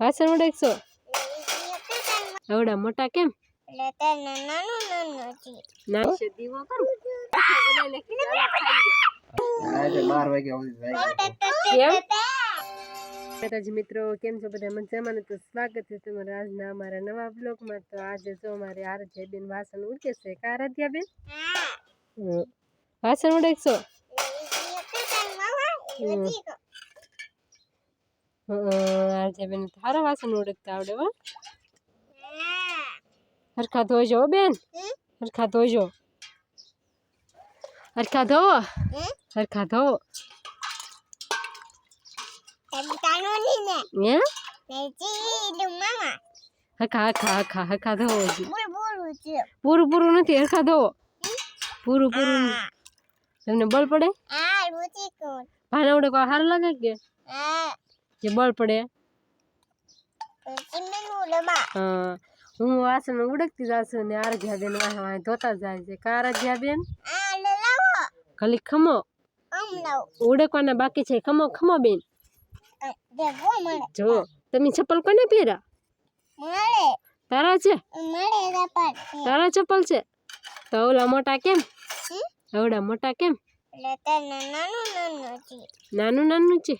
વાસણ ઉડકશો આવડા મોટા કેમ? ના. દીવો કર. આજે બાર વાગ્યા સુધી જાય. કેમ? માતાજી મિત્રો કેમ છો? બધા મજામાં તો સ્વાગત છે તમારા આજના અમારા નવા બ્લોગમાં. તો આજે જો અમારે આરાધ્યા બેન વાસણ ઉડકે છે કા આરાધ્યા બેન. વાસણ ઉડકશો આરાધ્યા બેન તારા વાસણ ઉડકતા આવડે હો. હરખા ધોજો બેન. હરખા ધોજો. હરખા ધોવો હરખા ધોવો હે? હરખા હરખા હરખા હરખા ધોવો પૂરું પૂરું નથી હરખા ધોવો પૂરું પૂરું. તમને બળ પડે? ભાના ઉડકવા સારું લાગે કે? જે બળ પડે. હા હું વાસણ ઉડકતી જાશું ને આરગ્યા બેન વાહ વાહ ધોતા જાય છે. કા આરગ્યા બેન? ખાલી ખમો. ઉડકવાના બાકી છે. ખમો ખમો બેન. જો તમે ચપ્પલ કોને પહેર્યા? તારા છે? તારા ચપ્પલ છે? તો ઓલા મોટા કેમ? અવડા મોટા કેમ? નાનું નાનું છે.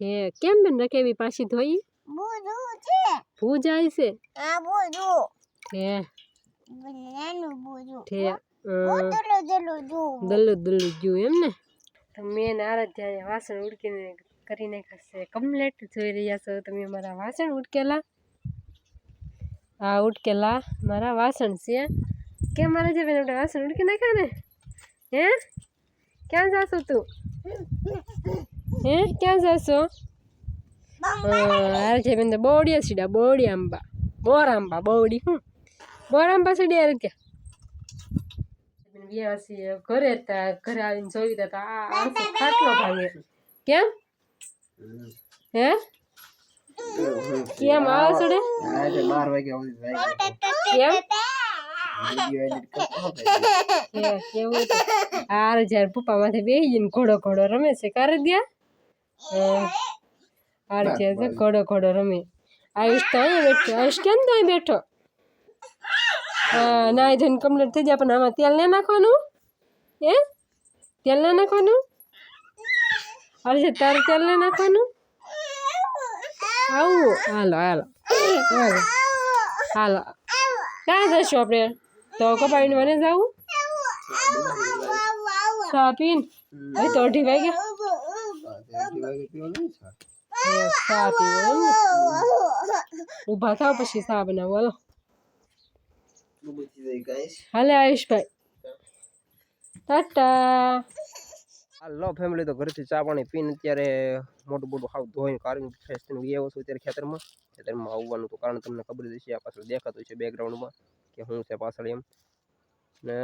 તે કેમ બેન રકેવી પાછી ધોઈ? ભૂ જાય છે? તે તે અ, દલ્લુ દલ્લુ જ્યું એમ ને? તો મેં ને આરાધ્યાએ વાસણ ઉડકીને કરી નાખ્યા છે. કમ્પ્લેટ જોઈ રહ્યા છો તમે મારા વાસણ ઉડકેલા? આ ઉડકેલા મારા વાસણ છે. કેમ મારા જે બેન આપણે વાસણ ઉડકી નાખ્યા ને? હે? ક્યાં જાશો તું? હે? ક્યાં જાશો? હાલ છે બેન તો બોડિયા સીડા બોડી આંબા. બોર આંબા, બોડી હું બોર આંબા સીડ્યા રીતે વ્યવસી ઘરે હતા ઘરે આવીને જોઈ હતા આ ખાટલો ભાંગે. કેમ? હે? કેમ આવે છોડે કેમ? કેવું હતું જ્યારે પપ્પા માથે બેસી ઘોડો ઘોડો રમે છે કરે ગયા આર જ્યારે છે ઘોડો ઘોડો રમે. આયુષ તો અહીં બેઠો. આયુષ કેમ તો અહીં બેઠો? હા જન ધોઈને કમ્પ્લીટ થઈ જાય પણ આમાં તેલ ના નાખવાનું? હે? તેલ ના નાખવાનું? અરે છે તારે તેલ ના નાખવાનું? આવું હાલો હાલો. હાલો. હાલો. ક્યાં જઈશું આપણે? તો કપાવીને મને જવું? ચા પીને હવે તો અઢી વાગ્યા અઢી વાગે પીવો નહીં સર એ ચા ઊભા થાવ પછી ચા બનાવો, હાલો. હાલે આયુષભાઈ. ટાટા. હાલો ફેમિલી તો ઘરેથી ચા પાણી પીને અત્યારે મોટું મોટું હાવ ધોઈને કારણ ફ્રેશ થઈને ગયા છું અત્યારે ખેતરમાં. ખેતરમાં આવવાનું તો કારણ તમને ખબર જ છે આ પાછળ દેખાતું છે બેકગ્રાઉન્ડમાં કે શું છે પાછળ એમ. ને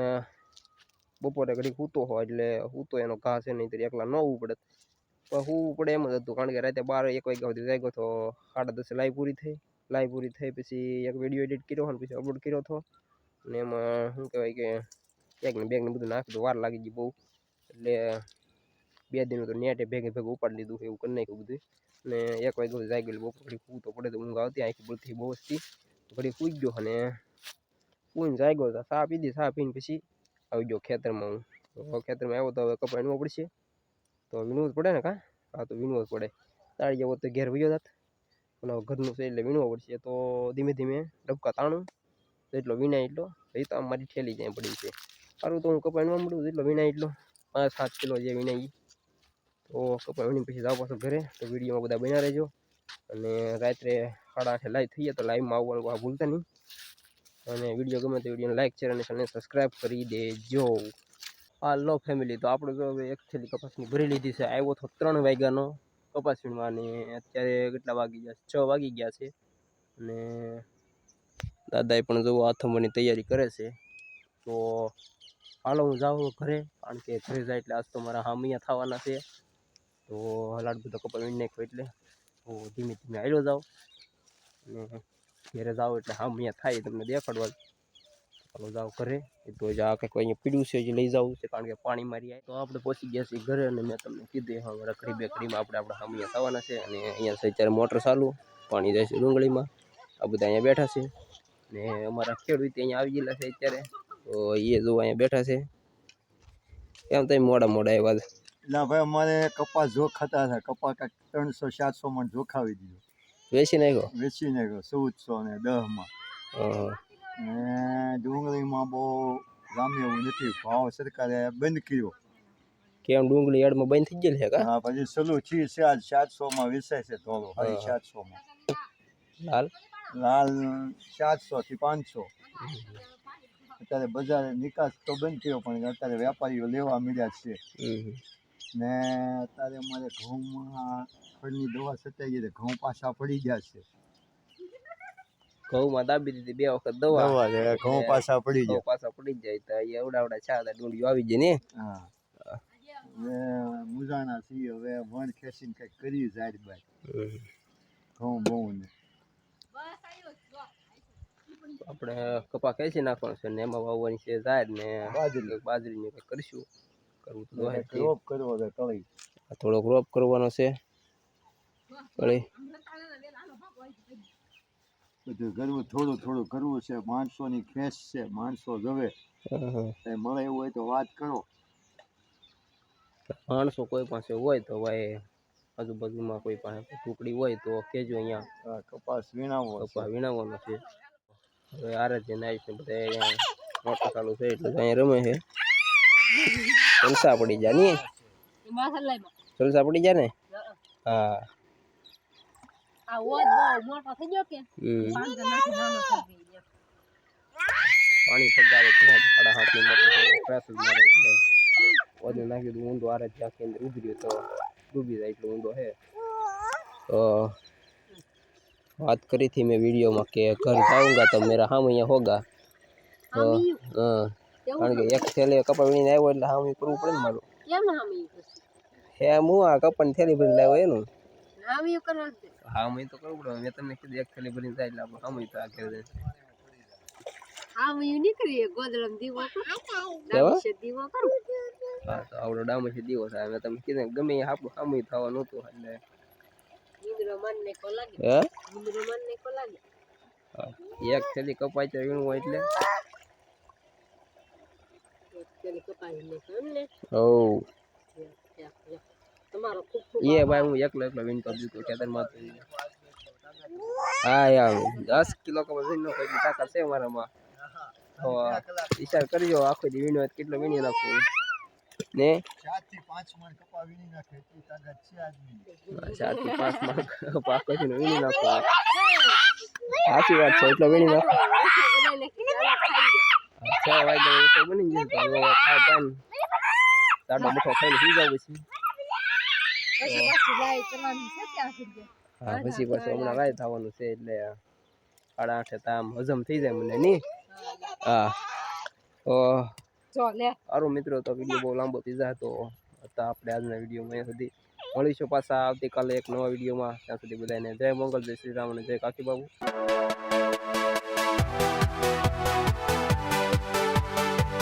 બપોરે ઘડી સૂતો હોય એટલે સૂતો એનો ઘા છે નહીં તો એકલા ન હોવું પડે તો હું પડે એમ જ હતું, કારણ કે રાતે બાર એક વાગ્યા સુધી જાગ્યો તો સાડા દસે લાઈવ પૂરી થઈ. લાઈવ પૂરી થઈ પછી એક વીડિયો એડિટ કર્યો અને પછી અપલોડ કર્યો હતો. અને એમાં શું કહેવાય કે એક ને બેગ બધું નાખ્યું વાર લાગી ગઈ બહુ. એટલે બે દિન તો નેટે ભેગે ભેગું ઉપાડી લીધું એવું કરી નાખ્યું બધું. અને એક વાગ્યા સુધી જાગી ગયેલું બપોર ઘડી સૂવું તો પડે તો ઊંઘ આવતી, આખી બધી બહુ હતી ઘડી સૂઈ ગયો અને સૂઈને જાગ્યો તો ચા પીધી ચા પીને પછી આવી ગયો ખેતરમાં હું. ખેતરમાં આવ્યો તો હવે કપડાં વીણવો પડશે. તો વીણવું જ પડે ને કાં? હા, તો વીણવો જ પડે. તાળી જેવો તો ઘેર વયો જાત. અને ઘરનું છે એટલે વીણવો પડશે. તો ધીમે ધીમે ડબકા તાણું એટલો વીણાય એટલો. એ તો મારી ઠેલી જાય પડી છે. સારું તો હું કપા વીણવા મળું એટલો વીણાય એટલો. પાંચ, સાત કિલો જે વિનાય ઈ. તો કપા વીણી પછી જાવ પાછો ઘરે. તો વિડીયોમાં બધા બન્યા રહેજો. અને રાત્રે સાડા આઠે લાઈવ થઈએ તો લાઈવમાં આવવાનું આ ભૂલતા નહીં. અને વીડિયો ગમે તો વિડીયોને લાઈક શેર અને ચેનલને સબસ્ક્રાઈબ કરી દેજો. હાલો ફેમિલી તો આપણે તો હવે એક થેલી કપાસની ભરી લીધી છે. આવ્યો તો ત્રણ વાગ્યાનો કપાસ વીણવા અત્યારે કેટલા વાગી ગયા છે? વાગી ગયા છે. અને દાદાએ પણ જો આથમવાની તૈયારી કરે છે. તો હાલો હું જાઉં ઘરે, કારણ કે ઘરે જાય એટલે આજ તો મારા હામિયા થવાના છે. તો હલાડ બધો કપાસ વીણ નાખ્યો એટલે તો ધીમે ધીમે હાલ્યો જાઉં. અને ઘરે જાઓ એટલે હામિયા થાય તમને દેખાડવા. ચાલો જાવ ઘરે. એ તો જ આ કંઈક અહીંયા પીડ્યું છે જે લઈ જવું છે કારણ કે પાણી મારી આવે તો આપણે પહોંચી ગયા છીએ ઘરે અને મેં તમને કીધું હા રખડી બેકડીમાં આપણે આપણા સામે થવાના છે અને અહીંયા છે અત્યારે મોટર ચાલુ પાણી જાય છે ડુંગળીમાં. આ બધા અહીંયા બેઠા છે. ને અમારા ખેડૂત અહીંયા આવી ગયેલા છે અત્યારે. તો એ જો અહીંયા બેઠા છે. કેમ તમે મોડા મોડા આવ્યા છે? એટલે ભાઈ અમારે કપાસ જોખાતા હતા. કપાસ કાંઈક ત્રણસો ચારસો માં જોખાવી દીધો. વેચી નાખ્યો? વેચી નાખ્યો ચૌદસો ને દસમાં હા ને ડુંગળીમાં બહુ ગામે એવું નથી. ભાવ સરકારે બંધ કર્યો. કેમ ડુંગળી યાર્ડમાં બંધ થઈ ગયેલી છે કા? હા પછી સલું છી છે આજ સાતસો માં વેચાય છે ધોળો ભાઈ સાતસો માં લાલ? લાલ સાતસો થી પાંચસો. અત્યારે બજાર નિકાસ તો બંધ થયો પણ અત્યારે વેપારીઓ લેવા મળ્યા છે. ને અત્યારે અમારે ઘઉંમાં ફળની દવા છટાઈ ગઈ ઘઉં પાછા પડી ગયા છે. ઘઉંમાં દાબી દીધી બે વખત દવા. ઘઉં પાછા પડી જાય. પાછા પડી જાય તો અહીંયા એવડા એવડા ડુંડિયું આવી જાય ને. હા. મુજાણા હવે વણ ખેંચીને કંઈક કરી જાય બાય ઘઉં બહુ ને આપણે કપા ખેંચી નાખવાનું છે ને એમાં વાવવાની છે ઝાડ ને બાજરી. બાજરી ને કરીશું. કરવું તો. રોપ કરવો છે કળી થોડોક રોપ કરવાનો છે. કળી બધું કરવું થોડું થોડું કરવું છે. માણસોની ખેંચ છે. માણસો જવે. કંઈ મળે એવું હોય તો વાત કરો. માણસો કોઈ પાસે હોય તો ભાઈ આજુબાજુમાં કોઈ પાસે ટુકડી હોય તો કેજો અહીંયા. કપાસ વીણાવો કપાસ કપા વીણાવવાનો છે. હવે આરાધ્ય નાઈશ ને બધા અહીંયા. મોટર ચાલુ છે એટલે અહીંયા રમે છે. જલસા પડી જાય ને? જલસા પડી જાય ને? હા. પાણી ફગાવે ત્યાં જ સાડા હાથની મોટર છે પ્રેસ મારે એટલે વજન નાખી દીધું ઊંડો આરે જ આખી અંદર ઉતર્યો તો ડૂબી જાય એટલો ઊંડો છે તો વાત કરી હતી મેં વિડીયોમાં કે ઘર જાઉંગા તો મેરા હામ અહીંયા હોગા. તો હા કારણ કે એક થેલી કપા વીણીને આવ્યો એટલે હામ કરવું પડે ને મારું. કેમ હામી હે હું આ કપાની થેલી ભરીને લાવ્યો એનું? હામી કરવા દે. હામ તો કરવું પડે. મેં તમને કીધું એક થેલી ભરીને જાય એટલે આપણે હામ તો આખે દે હામી નીકળી ગોદડમ દીવો કર છે દીવો કર હા તો આવડો ડામો છે. દિવસ આવે મેં તમને કીધું ગમે આપણું હામ થવાનું હતું એટલે. ઇન્દ્ર મન ને કો લાગે હે? ઇન્દ્ર મન ને કો લાગે એક થેલી કપાય તો હોય એટલે. એક કપાઈ ને યા, યા. તમારો ખૂબ ખૂબ એ ભાઈ હું એકલો એકલો વિન કરી દીધું હા યાર દસ કિલો વીણનો કોઈ તાકાત છે મારામાં તો વિચાર કરજો આખો દી વીણો કેટલો વીણી નાખું. ને? ચાર પાંચ મણ કપા નાખે એટલી તાકાત છે આજની. પાંચ વીણી સાચી વાત છે એટલો વીણી નાખો. બનાવીને ખીચાડા ખાઈ ગયા છ વાગે રસોઈ બની ગયું ખાઈ પાન તાડો બઠો ખાઈને સુઈ જાવ પછી. પછી પાછી લાઈ કરવાની છે ત્યાં સુધી. હા પછી પાછું હમણાં રાય થવાનું છે એટલે સાડા આઠે તામ હજમ થઈ જાય મને નહીં હા. તો સારું મિત્રો તો વીડિયો બહુ લાંબો થઈ જાય તો હતા આપણે આજના વિડીયોમાં અહીંયા સુધી મળીશું પાછા આવતીકાલે એક નવા વિડીયોમાં ત્યાં સુધી બધાને જય મંગલ જય શ્રી રામ અને જય કાકી બાબુ.